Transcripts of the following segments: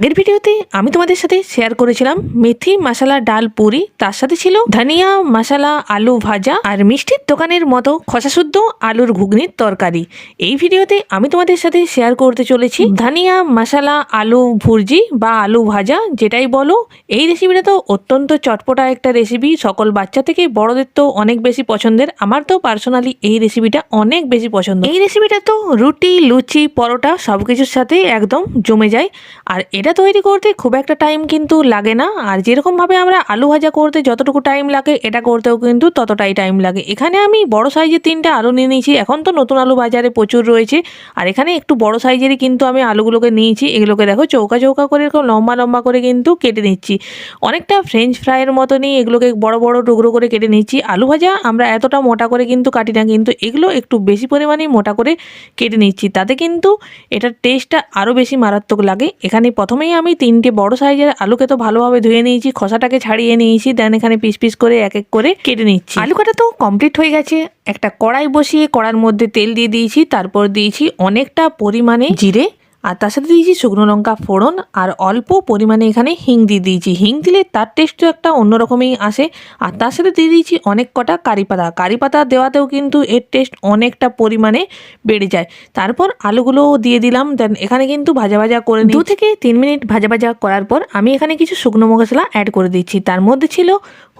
আগের ভিডিওতে আমি তোমাদের সাথে শেয়ার করেছিলাম মেথি মশলা ডাল পুরি। তার সাথে ছিল ধনিয়া মশলা, আলু ভাজা আর মিষ্টির দোকানের মতো খসাশুদ্ধ আলুর ঘুগনির তরকারি। এই ভিডিওতে আমি তোমাদের সাথে শেয়ার করতে চলেছি ধনিয়া মশলা, আলু ভুর্জি বা আলু ভাজা, যেটাই বলো। এই রেসিপিটা তো অত্যন্ত চটপটা একটা রেসিপি সকল বাচ্চা থেকে বড়দের তো অনেক বেশি পছন্দের। আমার তো পার্সোনালি এই রেসিপিটা অনেক বেশি পছন্দ। এই রেসিপিটা তো রুটি, লুচি, পরোটা সব কিছুর সাথে একদম জমে যায়। আর এটা তৈরি করতে খুব একটা টাইম কিন্তু লাগে না। আর যেরকমভাবে আমরা আলু ভাজা করতে যতটুকু টাইম লাগে, এটা করতেও কিন্তু ততটাই টাইম লাগে। এখানে আমি বড় সাইজের তিনটা আলু নিয়ে নিয়েছি। এখন তো নতুন আলু বাজারে প্রচুর রয়েছে। আর এখানে একটু বড় সাইজেরই কিন্তু আমি আলুগুলোকে নিয়েছি। এগুলোকে দেখো চৌকা চৌকা করে এরকম লম্বা লম্বা করে কিন্তু কেটে নিচ্ছি। অনেকটা ফ্রেঞ্চ ফ্রাইয়ের মতনই এগুলোকে বড় বড় টুকরো করে কেটে নিচ্ছি। আলু ভাজা আমরা এতটা মোটা করে কিন্তু কাটি না, কিন্তু এগুলো একটু বেশি পরিমাণে মোটা করে কেটে নিচ্ছি। তাতে কিন্তু এটার টেস্টটা আরও বেশি মারাত্মক লাগে। এখানে প্রথমেই আমি তিনটে বড় সাইজের আলুকে তো ভালোভাবে ধুয়ে নিয়েছি খসাটাকে ছাড়িয়ে নিয়েছি দেন এখানে পিস পিস করে এক এক করে কেটে নিচ্ছি। আলু কাটা তো কমপ্লিট হয়ে গেছে। একটা কড়াই বসিয়ে কড়ার মধ্যে তেল দিয়ে দিয়েছি তারপর দিয়েছি অনেকটা পরিমাণে জিরে। আর তার সাথে দিয়েছি শুকনো লঙ্কা ফোড়ন আর অল্প পরিমাণে এখানে হিং দিয়ে দিয়েছি। হিং দিলে তার টেস্ট তো একটা অন্যরকমই আসে। আর তার সাথে দিয়ে দিয়েছি অনেক কটা কারি পাতা। কারি পাতা দেওয়াতেও কিন্তু এর টেস্ট অনেকটা পরিমাণে বেড়ে যায়। তারপর আলুগুলো দিয়ে দিলাম। দেন এখানে কিন্তু ভাজা ভাজা করে দু থেকে তিন মিনিট ভাজা ভাজা করার পর আমি এখানে কিছু শুকনো মশলা অ্যাড করে দিচ্ছি। তার মধ্যে ছিল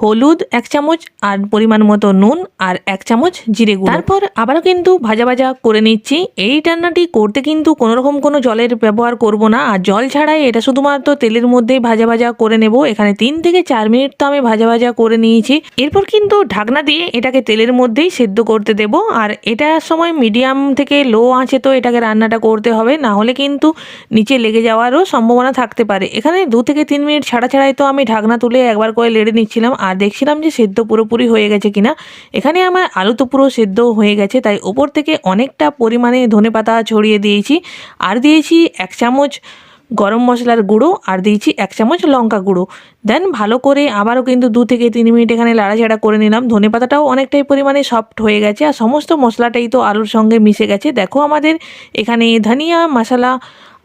হলুদ এক চামচ আর পরিমাণ মতো নুন আর এক চামচ জিরে গুঁড়ো। তারপর আবারও কিন্তু ভাজা ভাজা করে নিচ্ছি। এই রান্নাটি করতে কিন্তু কোনোরকম কোনো রকম কোনো জলের ব্যবহার করব না। আর জল ছাড়াই এটা শুধুমাত্র তেলের মধ্যেই ভাজা ভাজা করে নেব। এখানে তিন থেকে চার মিনিট তো আমি ভাজা ভাজা করে নিয়েছি। এরপর কিন্তু ঢাকনা দিয়ে এটাকে তেলের মধ্যেই সেদ্ধ করতে দেব। আর এটার সময় মিডিয়াম থেকে লো আঁচে তো এটাকে রান্নাটা করতে হবে। না হলে কিন্তু নিচে লেগে যাওয়ারও সম্ভাবনা থাকতে পারে। এখানে দু থেকে তিন মিনিট ছাড়া ছাড়াই তো আমি ঢাকনা তুলে একবার করে লেড়ে নিচ্ছিলাম। আর দেখছিলাম যে সেদ্ধ পুরোপুরি হয়ে গেছে কিনা। এখানে আমার আলু তো পুরো সেদ্ধ হয়ে গেছে। তাই ওপর থেকে অনেকটা পরিমাণে ধনে পাতা ছড়িয়ে দিয়েছি। আর দিয়েছি এক চামচ গরম মশলার গুঁড়ো আর দিয়েছি এক চামচ লঙ্কা গুঁড়ো। দেন ভালো করে আবারও কিন্তু দু থেকে তিন মিনিট এখানে লাড়াচাড়া করে নিলাম। ধনে পাতাটাও অনেকটাই পরিমাণে সফট হয়ে গেছে আর সমস্ত মশলাটাই তো আলুর সঙ্গে মিশে গেছে। দেখো আমাদের এখানে ধনিয়া, মশলা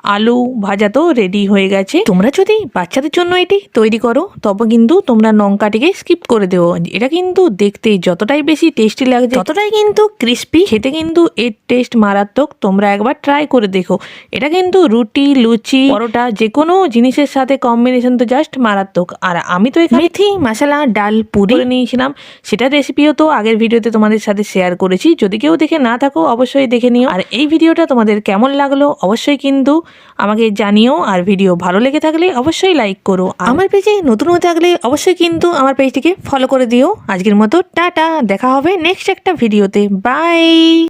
আলু ভাজা তো রেডি হয়ে গেছে। তোমরা যদি বাচ্চাদের জন্য এটি তৈরি করো তবে কিন্তু তোমরা লঙ্কাটিকে স্কিপ করে দেবো এটা কিন্তু দেখতে যতটাই বেশি টেস্টি লাগছে ততটাই কিন্তু ক্রিস্পি খেতে কিন্তু এর টেস্ট মারাত্মক। তোমরা একবার ট্রাই করে দেখো। এটা কিন্তু রুটি লুচি পরোটা যে কোনো জিনিসের সাথে কম্বিনেশন তো জাস্ট মারাত্মক। আর আমি তো এখানে মেথি মশলা ডাল পুরি। নিয়েছিলাম। সেটা রেসিপিও তো আগের ভিডিওতে তোমাদের সাথে শেয়ার করেছি। যদি কেউ দেখে না থাকো অবশ্যই দেখে নিও। আর এই ভিডিওটা তোমাদের কেমন লাগল অবশ্যই কিন্তু আমাকে জানিও আর ভিডিও ভালো লেগে থাকলে অবশ্যই লাইক করো। আমার পেজে নতুন থাকলে অবশ্যই কিন্তু আমার পেজটিকে ফলো করে দিও। আজকের মতো টাটা, দেখা হবে নেক্সট একটা ভিডিওতে বাই